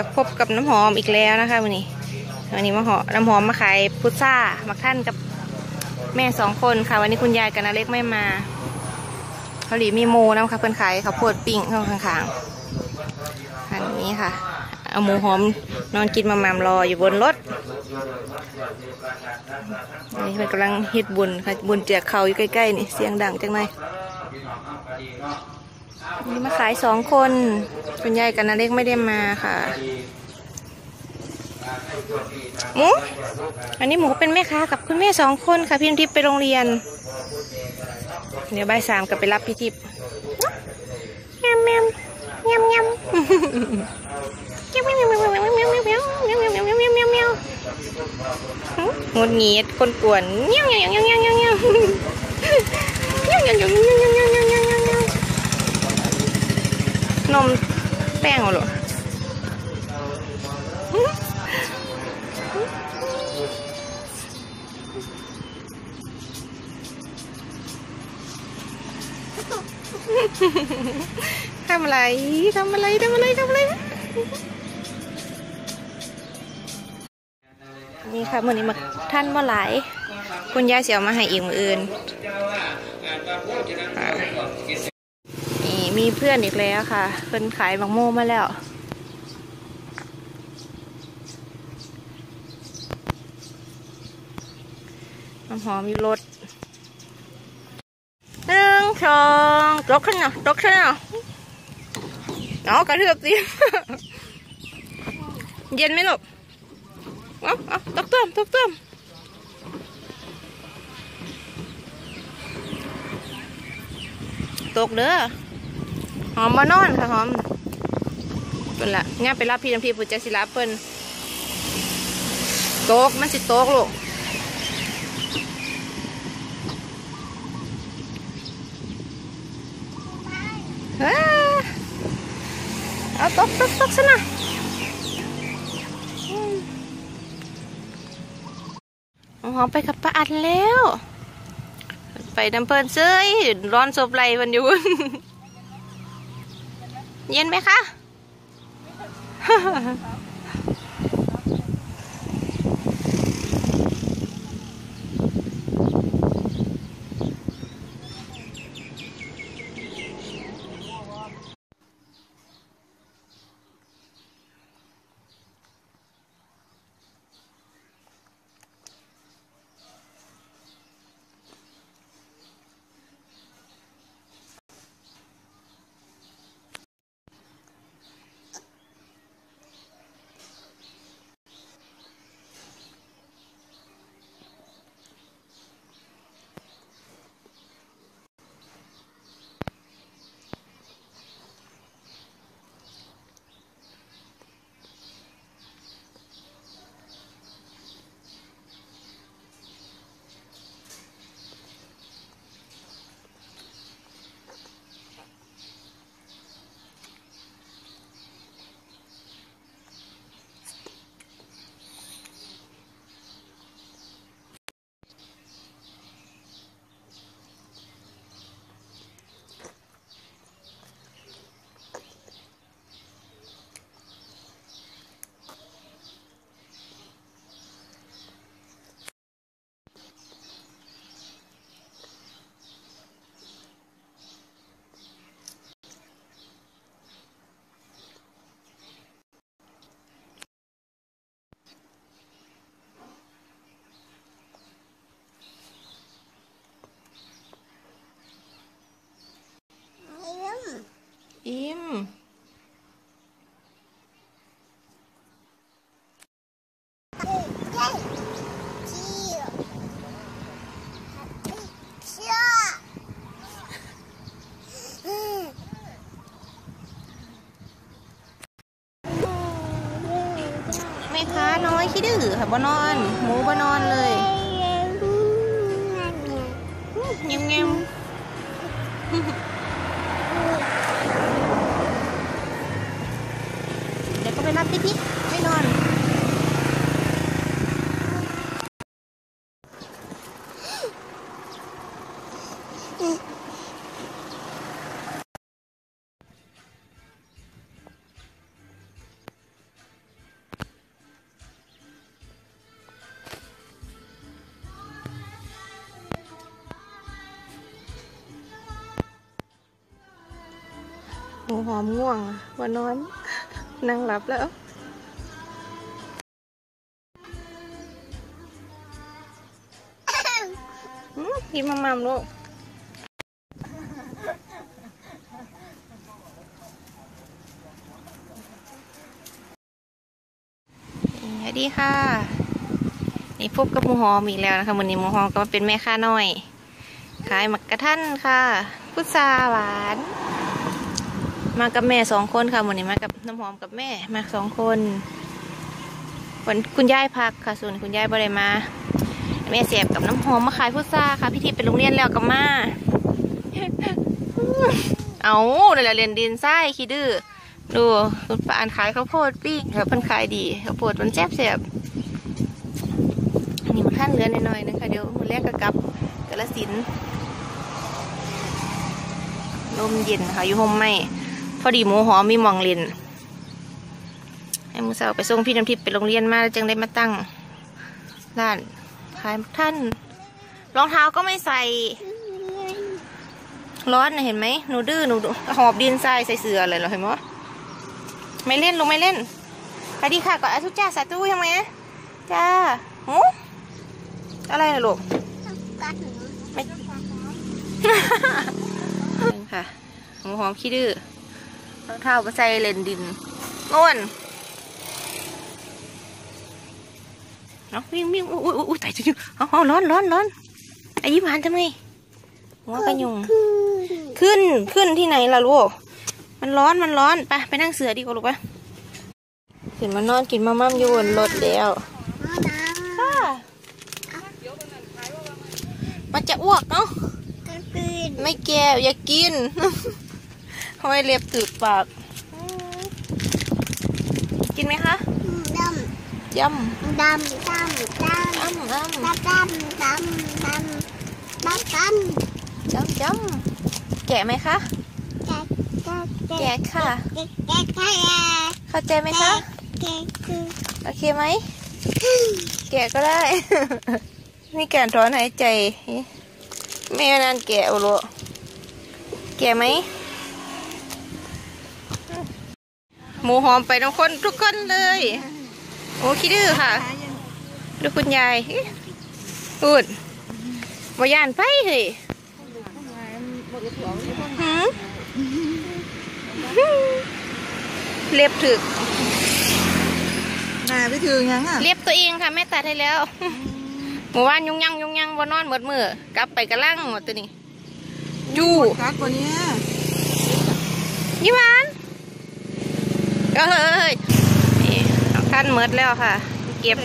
กับพบกับน้ำหอมอีกแล้วนะคะวันนี้วันนี้มาหอน้ำหอมมาขายพุทรามักท่านกับแม่สองคนค่ะ วันนี้คุณยายกับนาเล็กไม่มาเขาหลีมีหมูนะคะเพิ่นขายข้าวโพดปิ้งข้างข้างๆอันนี้ค่ะ เอาหมูหอมนอนกินมามามรออยู่บนรถนี่มันกำลังเฮ็ดบุญค่ะบุญเจียกเขาอยู่ใกล้ๆนี่เสียงดังจังเลย นี่มาขายสองคนคุณยายกับนาเล็กไม่ได้มาค่ะหมูอันนี้หมูเป็นแม่ค้ากับคุณแม่สองคนค่ะพี่ทิพย์ไปโรงเรียน เดี๋ยวบ่ายสามกลับไปรับพี่ทิพย์แมมแมมแมมแมมงดงีดคนกวนเงี้ยวเงี้ยวเงี้ยวเงี้ยวเงี้ยว แป้งเหรอทำอะไร ทำอะไร ทำอะไร ทำอะไร นี่ค่ะมื่อนี้มาท่านว่าหลาย คุณยายเสียวมาให้อีกมืออื่น มีเพื่อนอีกแล้วค่ะ เพิ่นขายบางโมมาแล้ว น้ำหอมอยู่รถหนึ่งสองตกขึ้นเนาะตกขึ้นเนาะเอากระเทือบสิเย็นไหมลูกเอาเอาตกเติมตกเติมตกเด้อ อมมานอนค่ะหอมเป็นละเนี่ยไปรับพี่น้ำพี่ปุจจสิรับเพิ่นตกมันสิโต๊กลูกเฮ้ยเอาตกตกตกซะนะหอมไปกับป้าอัดแล้ว ไปน้ำเพลินเซ้ยร้อนซบไหลวันอยู่ เย็นไหมคะ อิ่มแม่ค้าน้อยขี้ดื้อค่ะบ่นอน หมูบ่นอนเลยเงียบเงีย รับติ๊กติ๊ไม่นอนหอมง่วงวันนอน นั่งหลับแล้วอืมกินมัมมัมลูกสวัสดีค่ะ นี่พบกับมูหอมอีกแล้วนะคะวันนี้มูหอมก็มาเป็นแม่ค้าน้อย ขายหมักกระทันค่ะ พุทราหวาน มากับแม่สองคนค่ะวันนี้มากับน้ำหอมกับแม่มาสองคนวันคุณยายพักค่ะ ส่วนคุณยายบ่ได้มา แม่เสียบกับน้ำหอมมาขายพุทราค่ะ พี่ทิพย์ไปโรงเรียนแล้วกับมาเอาเดี๋ยวเรียนดินไส้ขี้ดื้อดูคุณป้าอ่านขายข้าวโพดปิ้งค่ะเพิ่นขายดีข้าวโพดมันแซ่บเสียบอันนี้มันขั้นเรือนหน่อยๆนะคะเดี๋ยวมือแรกก็กลับกระสินลมเย็นค่ะอยู่ห่มไหม พอดีหมูหอมมีหมองเล่นให้มือสาวไปส่งพี่น้ำทิพย์ไปโรงเรียนมาแล้วจึงได้มาตั้งร้านขายท่าน รองเท้าก็ไม่ใส่ ร้อนนะเห็นไหมหนูดื้อหนูหอบดินทรายใส่เสือเลยเหรอเห็นไหมไม่เล่นลงไม่เล่นไปดีค่ะก่อนอาทุจ้าสาธุยังไงอะจ้าหูอะไรนะลูกไม่นี่ค่ะหมูหอมขี้ดื้อ รองเท้าก็ใส่เลนดินง่วนเนาะวิ่งวิ่งอุ้ยอุ้ยอุ้ยตายจริงๆเอาเอาร้อนร้อนร้อนไอ้ยิ้มหันทำไมหัวกระยุงขึ้นขึ้นที่ไหนล่ะลูกมันร้อนมันร้อนไปไปนั่งเสือดีกว่าลูกไปขึ้นมานอนกินมาม่ามอยู่บนรถแล้วค่ะมันจะอ้วกเนาะไม่แก่อย่ากิน ทำไมเล็บตึกปากอืมกินไหมคะย่ำย่ำย่ำย่ำย่ำแกะไหมคะแกะค่ะเข้าใจไหมคะโอเคไหมแกะก็ได้มีการถอนหายใจไม่นานแกะโอโลแกะไหม หมูหอมไปทุกคนทุกคนเลย โอ้คิดดื้อค่ะดูคุณยายพูดบ่ยานไปเฮ้ยหืมเล็บถึกนาไปถึงยังอะเล็บตัวเองค่ะแม่ตัดให้แล้วเมื่อวานยุ่งยังยุ่งยังวันนอนหมดมือกลับไปกระลังหมดตัวนี้อยู่กักกว่านี้ยี่หวานก็ เลยนี่เอาขั้นเมดแล้วค่ะ เก็บ